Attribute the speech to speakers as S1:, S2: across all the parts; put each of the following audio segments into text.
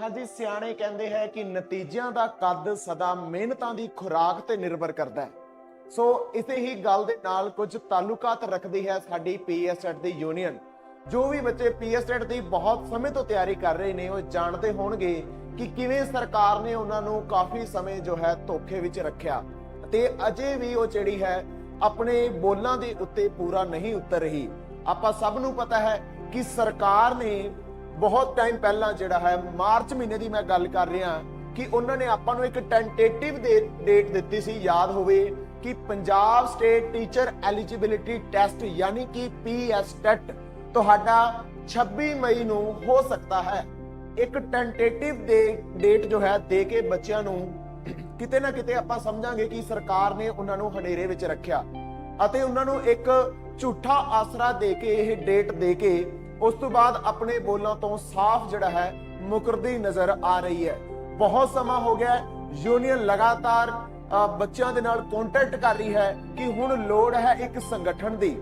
S1: ਹਾਂਜੀ, ਸਿਆਣੇ ਕਹਿੰਦੇ ਹੈ ਕਿ ਨਤੀਜਿਆਂ ਦਾ ਕੱਦ ਸਦਾ ਮਿਹਨਤਾਂ ਦੀ ਖੁਰਾਕ ਤੇ ਨਿਰਭਰ ਕਰਦਾ ਹੈ। ਸੋ ਇਸੇ ਹੀ ਗੱਲ ਦੇ ਨਾਲ ਕੁਝ ਤਾਲੁਕਾਤ ਰੱਖਦੀ ਹੈ ਸਾਡੀ ਪੀਐਸਐਟ ਦੀ ਯੂਨੀਅਨ। ਜੋ ਵੀ ਬੱਚੇ ਪੀਐਸਐਟ ਦੀ ਬਹੁਤ ਸਮੇਂ ਤੋਂ ਤਿਆਰੀ ਕਰ ਰਹੇ ਨੇ, ਉਹ ਜਾਣਦੇ ਹੋਣਗੇ ਕਿ ਕਿਵੇਂ ਸਰਕਾਰ ਨੇ ਉਹਨਾਂ ਨੂੰ ਕਾਫੀ ਸਮੇਂ ਜੋ ਹੈ ਧੋਖੇ ਵਿੱਚ ਰੱਖਿਆ। ਤੇ ਅਜੇ ਵੀ ਉਹ ਜਿਹੜੀ ਹੈ ਆਪਣੇ ਬੋਲਾਂ ਦੇ ਉੱਤੇ ਪੂਰਾ ਨਹੀਂ ਉਤਰ ਰਹੀ। ਆਪਾਂ ਸਭ ਨੂੰ ਪਤਾ ਹੈ ਕਿ ਸਰਕਾਰ ਨੇ ਬਹੁਤ ਟਾਈਮ ਪਹਿਲਾਂ ਜਿਹੜਾ ਹੈ, ਮਾਰਚ ਮਹੀਨੇ ਦੀ ਮੈਂ ਗੱਲ ਕਰ ਰਿਹਾ ਕਿ ਉਹਨਾਂ ਨੇ ਆਪਾਂ ਨੂੰ ਇੱਕ ਟੈਂਟੇਟਿਵ ਡੇਟ ਦਿੱਤੀ ਸੀ, ਯਾਦ ਹੋਵੇ ਕਿ Punjab state teacher eligibility test ਯਾਨੀ ਕਿ ਪੀਐਸਟੈਟ ਤੁਹਾਡਾ 26 ਮਈ ਨੂੰ ਹੋ ਸਕਦਾ ਹੈ। ਇੱਕ ਟੈਂਟੇਟਿਵ ਦੇ ਡੇਟ ਜੋ ਹੈ, ਦੇ ਕੇ ਬੱਚਿਆਂ ਨੂੰ ਕਿਤੇ ਨਾ ਕਿਤੇ ਆਪਾਂ ਸਮਝਾਂਗੇ ਕਿ ਸਰਕਾਰ ਨੇ ਉਹਨਾਂ ਨੂੰ ਹਨੇਰੇ ਵਿੱਚ ਰੱਖਿਆ ਅਤੇ ਉਹਨਾਂ ਨੂੰ ਇੱਕ ਝੂਠਾ ਆਸਰਾ ਦੇ ਕੇ, ਇਹ ਡੇਟ ਦੇ ਕੇ ਉਸ ਤੋਂ ਬਾਅਦ ਆਪਣੇ ਬੋਲਾਂ ਤੋਂ ਸਾਫ਼ ਜਿਹੜਾ ਹੈ, ਮੁਕਰਦੀ ਨਜ਼ਰ ਆ ਰਹੀ ਹੈ। ਬਹੁਤ ਸਮਾਂ ਹੋ ਗਿਆ ਯੂਨੀਅਨ ਲਗਾਤਾਰ ਬੱਚਿਆਂ ਦੇ ਨਾਲ ਕੰਟੈਕਟ ਕਰ ਰਹੀ ਹੈ ਕਿ ਹੁਣ ਲੋੜ ਹੈ ਇੱਕ ਸੰਗਠਨ ਦੀ।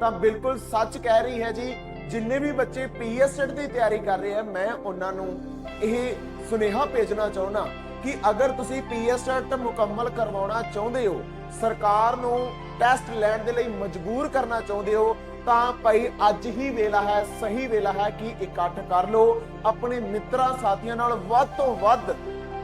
S1: ਤਾਂ ਬਿਲਕੁਲ ਸੱਚ ਕਹਿ ਰਹੀ ਹੈ ਜੀ, ਜਿੰਨੇ ਵੀ ਬੱਚੇ ਪੀਐਸਐਡ ਦੀ ਤਿਆਰੀ ਕਰ ਰਹੇ ਆ ਮੈਂ ਉਹਨਾਂ ਨੂੰ ਇਹ ਸੁਨੇਹਾ ਭੇਜਣਾ ਚਾਹੁੰਦਾ ਕਿ ਅਗਰ ਤੁਸੀਂ ਪੀਐਸਐਡ ਮੁਕੰਮਲ ਕਰਵਾਉਣਾ ਚਾਹੁੰਦੇ ਹੋ, ਸਰਕਾਰ ਨੂੰ ਟੈਸਟ ਲੈਣ ਦੇ ਲਈ ਮਜਬੂਰ ਕਰਨਾ ਚਾਹੁੰਦੇ ਹੋ ਤਾਂ ਭਾਈ ਅੱਜ ਹੀ ਵੇਲਾ ਹੈ, ਸਹੀ ਵੇਲਾ ਹੈ ਕਿ ਇਕੱਠ ਕਰ ਲਓ। ਆਪਣੇ ਮਿੱਤਰਾਂ ਸਾਥੀਆਂ ਨਾਲ ਵੱਧ ਤੋਂ ਵੱਧ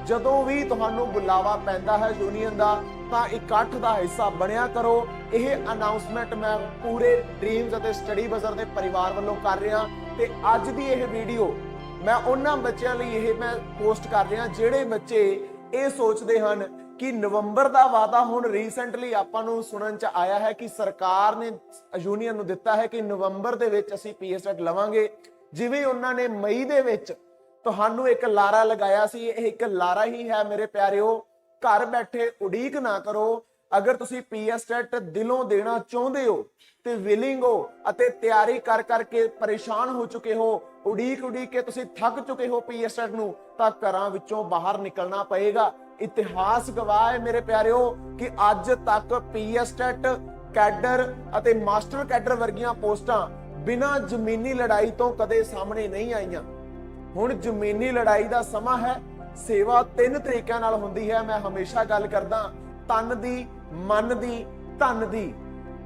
S1: ਜਦੋਂ ਵੀ ਤੁਹਾਨੂੰ ਬੁਲਾਵਾ ਪੈਂਦਾ ਹੈ ਯੂਨੀਅਨ ਦਾ, ਤਾਂ ਇਕੱਠ ਦਾ ਹਿੱਸਾ ਬਣਿਆ ਕਰੋ। ਇਹ ਅਨਾਉਂਸਮੈਂਟ ਮੈਂ ਪੂਰੇ ਡ੍ਰੀਮਸ ਅਤੇ ਸਟੱਡੀ ਬਜ਼ਰ ਦੇ ਪਰਿਵਾਰ ਵੱਲੋਂ ਕਰ ਰਿਹਾ। ਤੇ ਅੱਜ ਦੀ ਇਹ ਵੀਡੀਓ ਮੈਂ ਉਹਨਾਂ ਬੱਚਿਆਂ ਲਈ ਇਹ ਮੈਂ ਪੋਸਟ ਕਰ ਰਿਹਾ, ਜਿਹੜੇ ਬੱਚੇ ਇਹ ਸੋਚਦੇ ਹਨ ਕਿ ਨਵੰਬਰ ਦਾ ਵਾਅਦਾ ਹੁਣ ਰੀਸੈਂਟਲੀ ਆਪਾਂ ਨੂੰ ਸੁਣਨ ਚ ਆਇਆ ਹੈ ਕਿ ਸਰਕਾਰ ਨੇ ਯੂਨੀਅਨ ਨੂੰ ਦਿੱਤਾ ਹੈ ਕਿ ਨਵੰਬਰ ਦੇ ਵਿੱਚ ਅਸੀਂ ਪੀਐਸਐਟ ਲਵਾਂਗੇ। ਜਿਵੇਂ ਉਹਨਾਂ ਨੇ ਮਈ ਦੇ ਵਿੱਚ ਤੁਹਾਨੂੰ ਇੱਕ ਲਾਰਾ ਲਗਾਇਆ ਸੀ, ਇਹ ਇੱਕ ਲਾਰਾ ਹੀ ਹੈ ਮੇਰੇ ਪਿਆਰਿਓ। ਘਰ ਬੈਠੇ ਉਡੀਕ ਨਾ ਕਰੋ। ਅਗਰ ਤੁਸੀਂ ਪੀਐਸਟੈਟ ਦਿਲੋਂ ਦੇਣਾ ਚਾਹੁੰਦੇ ਹੋ ਤੇ ਵਿਲਿੰਗ ਹੋ ਅਤੇ ਤਿਆਰੀ ਕਰ ਕਰਕੇ ਪਰੇਸ਼ਾਨ ਹੋ ਚੁੱਕੇ ਹੋ ਉਡੀਕ ਉਡੀਕ ਕੇ ਤੁਸੀਂ ਥੱਕ ਚੁੱਕੇ ਹੋ ਪੀਐਸਟੈਟ ਨੂੰ, ਤਾਂ ਘਰਾਂ ਵਿੱਚੋਂ ਬਾਹਰ ਨਿਕਲਣਾ ਪਏਗਾ। ਇਤਿਹਾਸ ਗਵਾਹ ਹੈ ਮੇਰੇ ਪਿਆਰਿਓ ਕਿ ਅੱਜ ਤੱਕ ਪੀਐਸਟੈਟ ਕੈਡਰ ਅਤੇ ਮਾਸਟਰ ਕੈਡਰ ਵਰਗੀਆਂ ਪੋਸਟਾਂ ਬਿਨਾਂ ਜ਼ਮੀਨੀ ਲੜਾਈ ਤੋਂ ਕਦੇ ਸਾਹਮਣੇ ਨਹੀਂ ਆਈਆਂ। ਹੁਣ ਜ਼ਮੀਨੀ ਲੜਾਈ ਦਾ ਸਮਾਂ ਹੈ, ਸੇਵਾ ਤਿੰਨ ਤਰੀਕਿਆਂ ਨਾਲ ਹੁੰਦੀ ਹੈ, ਮੈਂ ਹਮੇਸ਼ਾ ਗੱਲ ਕਰਦਾ ਤਨ ਦੀ, ਮਨ ਦੀ, ਧਨ ਦੀ।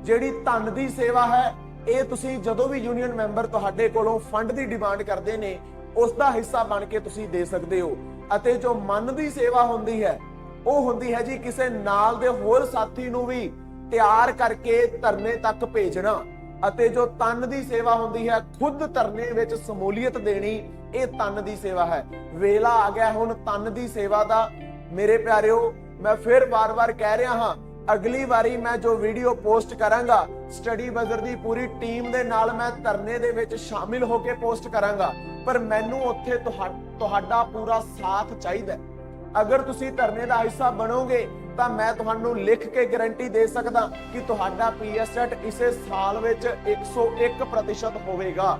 S1: ਜਿਹੜੀ ਧਨ ਦੀ ਸੇਵਾ ਹੈ, ਇਹ ਤੁਸੀਂ ਜਦੋਂ ਵੀ ਯੂਨੀਅਨ ਮੈਂਬਰ ਤੁਹਾਡੇ ਕੋਲੋਂ ਫੰਡ ਦੀ ਡਿਮਾਂਡ ਕਰਦੇ ਨੇ ਉਸ ਦਾ ਹਿੱਸਾ ਬਣ ਕੇ ਤੁਸੀਂ ਦੇ ਸਕਦੇ ਹੋ। ਅਤੇ ਜੋ ਮਨ ਦੀ ਸੇਵਾ ਹੁੰਦੀ ਹੈ, ਉਹ ਹੁੰਦੀ ਹੈ ਜੀ ਕਿਸੇ ਨਾਲ ਦੇ ਹੋਰ ਸਾਥੀ ਨੂੰ ਵੀ ਤਿਆਰ ਕਰਕੇ ਧਰਨੇ ਤੱਕ ਭੇਜਣਾ। ਅਤੇ ਜੋ ਤਨ ਦੀ ਸੇਵਾ ਹੁੰਦੀ ਹੈ, ਖੁਦ ਧਰਨੇ ਵਿੱਚ ਸਮੂਲੀਅਤ ਦੇਣੀ, ਇਹ ਤਨ ਦੀ ਸੇਵਾ ਹੈ। ਵੇਲਾ ਆ ਗਿਆ ਹੁਣ ਤਨ ਦੀ ਸੇਵਾ ਦਾ। ਮੇਰੇ ਪਿਆਰਿਓ, ਮੈਂ ਫਿਰ ਵਾਰ-ਵਾਰ ਕਹਿ ਰਿਹਾ ਹਾਂ ਅਗਲੀ ਵਾਰੀ ਮੈਂ ਜੋ ਵੀਡੀਓ ਪੋਸਟ ਕਰਾਂਗਾ, ਸਟੱਡੀ ਬਜ਼ਰ ਦੀ ਪੂਰੀ ਟੀਮ ਦੇ ਨਾਲ ਮੈਂ ਧਰਨੇ ਦੇ ਵਿੱਚ ਸ਼ਾਮਿਲ ਹੋ ਕੇ ਪੋਸਟ ਕਰਾਂਗਾ। ਪਰ ਮੈਨੂੰ ਉੱਥੇ ਤੁਹਾਡਾ ਪੂਰਾ ਸਾਥ ਚਾਹੀਦਾ ਅਗਰ ਤੁਸੀਂ ਧਰਨੇ ਦਾ ਹਿੱਸਾ ਬਣੋਗੇ, ਤਾਂ ਮੈਂ ਤੁਹਾਨੂੰ ਲਿਖ ਕੇ ਗਾਰੰਟੀ ਦੇ ਸਕਦਾ ਕਿ ਤੁਹਾਡਾ ਪੀਐਸਐਟ ਇਸੇ ਸਾਲ ਵਿੱਚ 101% ਹੋਵੇਗਾ।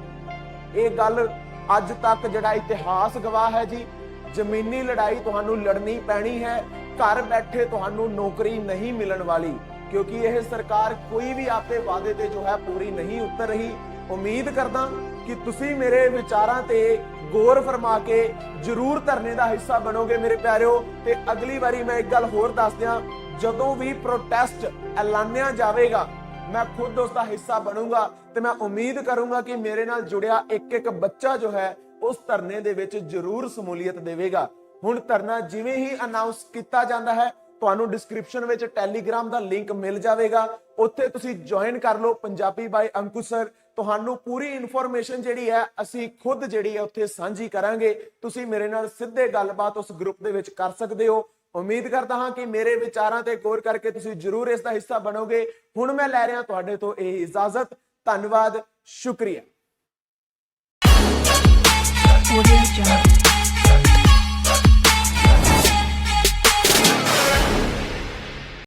S1: ਇਹ ਗੱਲ ਅੱਜ ਤੱਕ ਜਿਹੜਾ ਇਤਿਹਾਸ ਗਵਾਹ ਹੈ ਜੀ, ਜ਼ਮੀਨੀ ਲੜਾਈ ਤੁਹਾਨੂੰ ਲੜਨੀ ਪੈਣੀ ਹੈ। ਘਰ ਬੈਠੇ ਤੁਹਾਨੂੰ ਨੌਕਰੀ ਨਹੀਂ ਮਿਲਣ ਵਾਲੀ, ਕਿਉਂਕਿ ਇਹ ਸਰਕਾਰ ਕੋਈ ਵੀ ਆਪਦੇ ਵਾਅਦੇ ਤੇ ਜੋ ਹੈ ਪੂਰੀ ਨਹੀਂ ਉਤਰ ਰਹੀ। ਉਮੀਦ ਕਰਦਾ ਕਿ ਤੁਸੀਂ ਮੇਰੇ ਵਿਚਾਰਾਂ ਤੇ ਗੌਰ ਫਰਮਾ ਕੇ ਜਰੂਰ ਧਰਨੇ ਦਾ ਹਿੱਸਾ ਬਣੋਗੇ, ਮੇਰੇ ਪਿਆਰਿਓ। ਤੇ ਅਗਲੀ ਵਾਰੀ ਮੈਂ ਇੱਕ ਗੱਲ ਹੋਰ ਦੱਸ ਦਿਆਂ, ਜਦੋਂ ਵੀ ਪ੍ਰੋਟੈਸਟ ਐਲਾਨਿਆ ਜਾਵੇਗਾ, ਮੈਂ ਖੁਦ ਉਸ ਦਾ ਹਿੱਸਾ ਬਣੂੰਗਾ ਤੇ ਮੈਂ ਉਮੀਦ ਕਰੂੰਗਾ ਕਿ ਮੇਰੇ ਨਾਲ ਜੁੜਿਆ ਇੱਕ ਇੱਕ ਬੱਚਾ ਜੋ ਹੈ ਉਸ ਧਰਨੇ ਦੇ ਵਿੱਚ ਜ਼ਰੂਰ ਸਮੂਲੀਅਤ ਦੇਵੇਗਾ। ਹੁਣ ਧਰਨਾ ਜਿਵੇਂ ਹੀ ਅਨਾਉਂਸ ਕੀਤਾ ਜਾਂਦਾ ਹੈ, ਤੁਹਾਨੂੰ ਡਿਸਕ੍ਰਿਪਸ਼ਨ ਵਿੱਚ ਟੈਲੀਗ੍ਰਾਮ ਦਾ ਲਿੰਕ ਮਿਲ ਜਾਵੇਗਾ। ਉੱਥੇ ਤੁਸੀਂ ਜੁਆਇਨ ਕਰ ਲਓ, ਪੰਜਾਬੀ ਬਾਈ ਅੰਕੁਰ ਸਰ ਤੁਹਾਨੂੰ ਪੂਰੀ ਇਨਫੋਰਮੇਸ਼ਨ ਜਿਹੜੀ ਹੈ, ਅਸੀਂ ਖੁਦ ਜਿਹੜੀ ਹੈ, ਉੱਥੇ ਸਾਂਝੀ ਕਰਾਂਗੇ। ਤੁਸੀਂ ਮੇਰੇ ਨਾਲ ਸਿੱਧੇ ਗੱਲਬਾਤ ਉਸ ਗਰੁੱਪ ਦੇ ਵਿੱਚ ਕਰ ਸਕਦੇ ਹੋ। ਉਮੀਦ ਕਰਦਾ ਹਾਂ ਕਿ ਮੇਰੇ ਵਿਚਾਰਾਂ ਤੇ ਗੌਰ ਕਰਕੇ ਤੁਸੀਂ ਜਰੂਰ ਇਸ ਦਾ ਹਿੱਸਾ ਬਣੋਗੇ। ਹੁਣ ਮੈਂ ਲੈ ਰਿਹਾ ਤੁਹਾਡੇ ਤੋਂ ਇਹ ਇਜਾਜ਼ਤ। ਧੰਨਵਾਦ, ਸ਼ੁਕਰੀਆ।